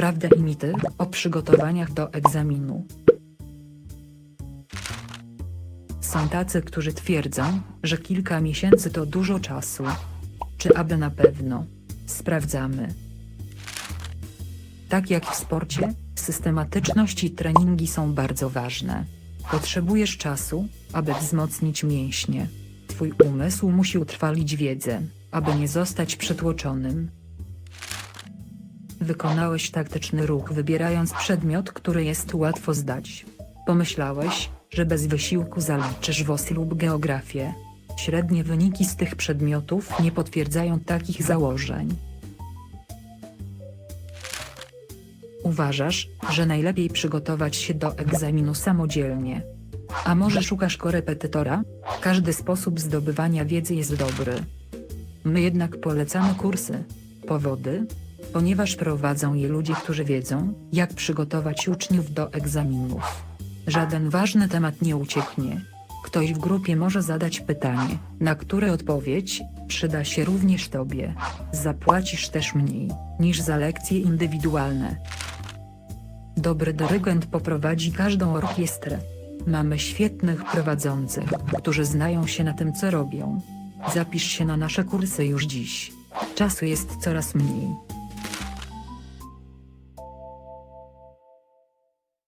Prawda i mity o przygotowaniach do egzaminu. Są tacy, którzy twierdzą, że kilka miesięcy to dużo czasu. Czy aby na pewno? Sprawdzamy. Tak jak w sporcie, systematyczność i treningi są bardzo ważne. Potrzebujesz czasu, aby wzmocnić mięśnie. Twój umysł musi utrwalić wiedzę, aby nie zostać przytłoczonym. Wykonałeś taktyczny ruch wybierając przedmiot, który jest łatwo zdać. Pomyślałeś, że bez wysiłku zaliczysz WOS lub geografię. Średnie wyniki z tych przedmiotów nie potwierdzają takich założeń. Uważasz, że najlepiej przygotować się do egzaminu samodzielnie. A może szukasz korepetytora? Każdy sposób zdobywania wiedzy jest dobry. My jednak polecamy kursy. Powody? Ponieważ prowadzą je ludzie, którzy wiedzą, jak przygotować uczniów do egzaminów. Żaden ważny temat nie ucieknie. Ktoś w grupie może zadać pytanie, na które odpowiedź przyda się również Tobie. Zapłacisz też mniej niż za lekcje indywidualne. Dobry dyrygent poprowadzi każdą orkiestrę. Mamy świetnych prowadzących, którzy znają się na tym, co robią. Zapisz się na nasze kursy już dziś. Czasu jest coraz mniej.